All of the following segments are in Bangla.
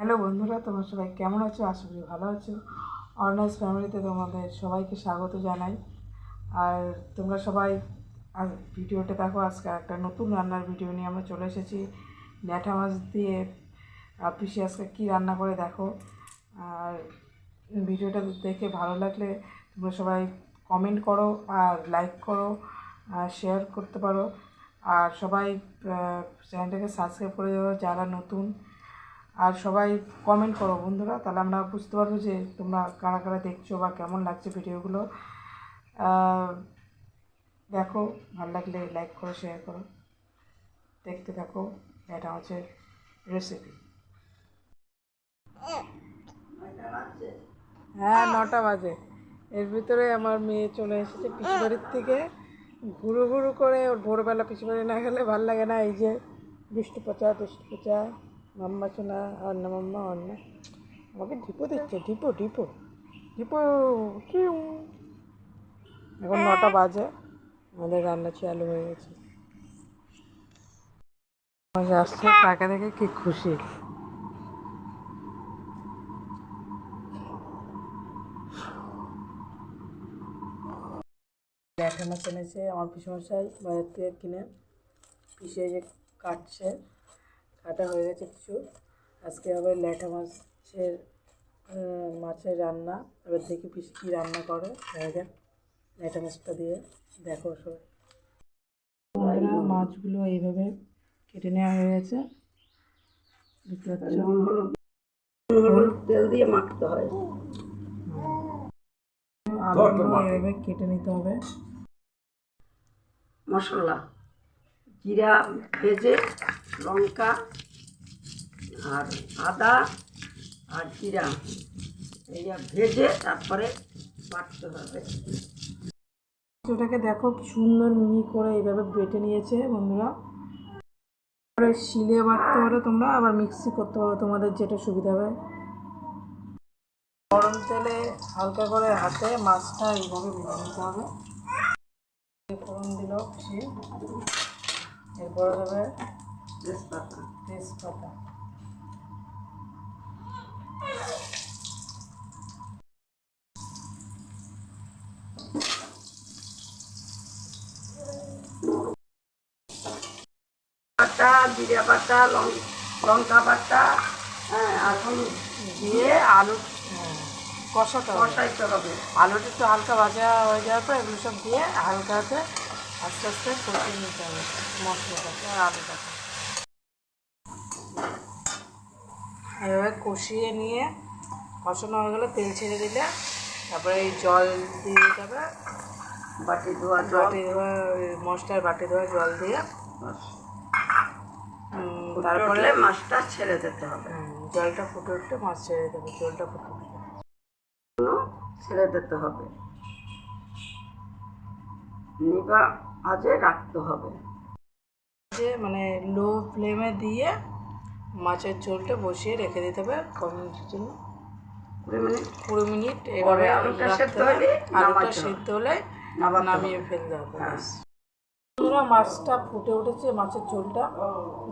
হ্যালো বন্ধুরা, তোমরা সবাই কেমন আছো? আশা করি ভালো আছো। অর্নাস ফ্যামিলিতে তোমাদের সবাইকে স্বাগত জানাই। আর তোমরা সবাই, আর ভিডিওটা দেখো, আজকে একটা নতুন রান্নার ভিডিও নিয়ে আমরা চলে এসেছি। ল্যাঠা মাছ দিয়ে পিসি আজকে কী রান্না করে দেখো। আর ভিডিওটা দেখে ভালো লাগলে তোমরা সবাই কমেন্ট করো, আর লাইক করো, আর শেয়ার করতে পারো। আর সবাই চ্যানেলটাকে সাবস্ক্রাইব করে দেবো যারা নতুন আর সবাই কমেন্ট করো বন্ধুরা, তাহলে আমরা বুঝতে পারব যে তোমরা কারা কারা দেখছ বা কেমন লাগছে ভিডিওগুলো দেখো, ভালো লাগলে লাইক করো শেয়ার করো। দেখতে থাকো, এটা হচ্ছে রেসিপি হ্যাঁ নটা বাজে। এর ভিতরে আমার মেয়ে চলে এসেছে পিসিবাড়ির থেকে। ঘুরু ঘুরু করে ওর ভোরবেলা পিসিবাড়ি না গেলে ভালো লাগে না, এই যে দুষ্টু পচা দুষ্টু পচা মাম্মা সোনা, অন্য মাম্মা, অন্য। আমাকে ঢিপো দিচ্ছে, ঢিপো ঢিপো। ঢিপো, কিউ। এখন নটা বাজে। আমাদের রান্না চালু হয়ে গেছে। আমাকে আসছে টাকা দেখে কি খুশি। ল্যাঠা মাছ আমার পিসমশাই, বাজার থেকে কিনে পিসে যে কাটছে। কাটা হয়ে গেছে কিছু। আজকে আবার ল্যাঠা মাছের মাছের রান্না। এবার দেখি পিসি কী রান্না করে। দেখা যাক ল্যাঠা মাছটা দিয়ে দেখো সবাই। বন্ধুরা মাছগুলো এইভাবে কেটে নেওয়া হয়ে গেছে। দেখতে পাচ্ছ? তেল দিয়ে মাখতে হয়। আলুগুলো এইভাবে কেটে নিতে হবে। মশলা। জিরা ভেজে লঙ্কা আর আদা আর জিরা। এইটা ভেজে তারপরে বাটতে হবে। ওটাকে দেখো সুন্দর মিহি করে এইভাবে বেটে নিয়েছে বন্ধুরা। তারপরে শিলে বাটতে পারো তোমরা, আবার মিক্সি করতে পারো, তোমাদের যেটা সুবিধা হবে গরম তেলে হালকা করে হাতে মাছটা এইভাবে ভেজে নিতে হবে। ফোড়ন দিল খুশি এরপরে দেবে তেজপাতা তেজপাতা বাটা জিরা বাটা লং- লঙ্কা বাটা হ্যাঁ এখন দিয়ে আলু কষাতে হবে। কষাইতে হবে। আলুটা একটু হালকা ভাজা হয়ে যাওয়ার পর এগুলো সব দিয়ে হালকা হাতে আস্তে আস্তে কষিয়ে নিতে হবে মশলাটাকে আর আলুটাকে। এভাবে কষিয়ে নিয়ে কষানো হয়ে গেলে তেল ছেড়ে দিলে তারপরে এই জল দিয়ে দিতে হবে বাটি ধোয়া বাটি ধোয়া ওই মশলার বাটি ধোয়া জল দিয়ে। তারপরে মাছটা ছেড়ে দিতে হবে। জলটা ফুটে উঠলে মাছ ছেড়ে দেবে জলটা ফুটে উঠলে। ছেড়ে দিতে হবে। নিবা আজে রাখতে হবে। যে মানে লো ফ্লেমে দিয়ে মাছের ঝোলটা বসিয়ে রেখে দিতে হবে কম মিনিটের জন্য। কুড়ি মিনিট। এভাবে আলুটা সেদ্ধ হলে নামিয়ে ফেলতে হবে। বন্ধুরা, মাছটা ফুটে উঠেছে মাছের ঝোলটা।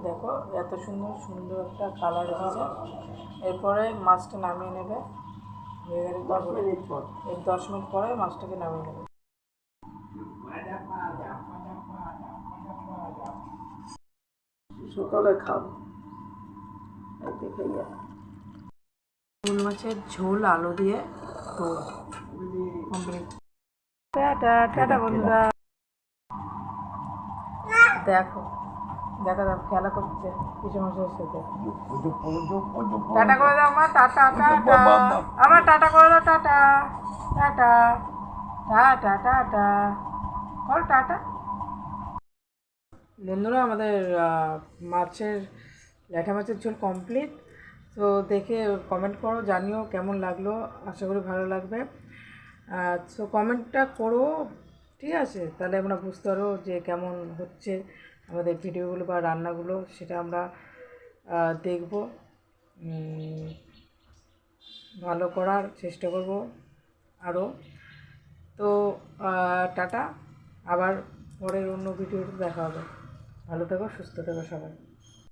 দেখো এত সুন্দর সুন্দর একটা কালার এসেছে। এরপরে মাছটা নামিয়ে নেবে। হয়ে গেলে দশ মিনিট পর। এই দশ মিনিট পরে মাছটাকে নামিয়ে নেবে। সকালে খাও। এই দেখে মাছের ঝোল, আলু দিয়ে টাটা টাটা দেখো দেখো দেখো খেলা করছে কিছু মাসের সাথে। টাটা করে দাও আমার টাটা টাটা। আমার টাটা করে দাও, টাটা টাটা টাটা টাটা। কর টাটা। বন্ধুরা, আমাদের মাছের ল্যাঠা মাছের ঝোল কমপ্লিট তো দেখে কমেন্ট করো, জানিও কেমন লাগল, আশা করি ভালো লাগবে। তো কমেন্টটা করো, ঠিক আছে? তাহলে আমরা বুঝতে পারব যে কেমন হচ্ছে আমাদের ভিডিওগুলো বা রান্নাগুলো, সেটা আমরা দেখব। ভালো করার চেষ্টা করব আরও তো টাটা। আবার পরের অন্য ভিডিওতে দেখা হবে। ভালো থেকো, সুস্থ থেকো সবাই।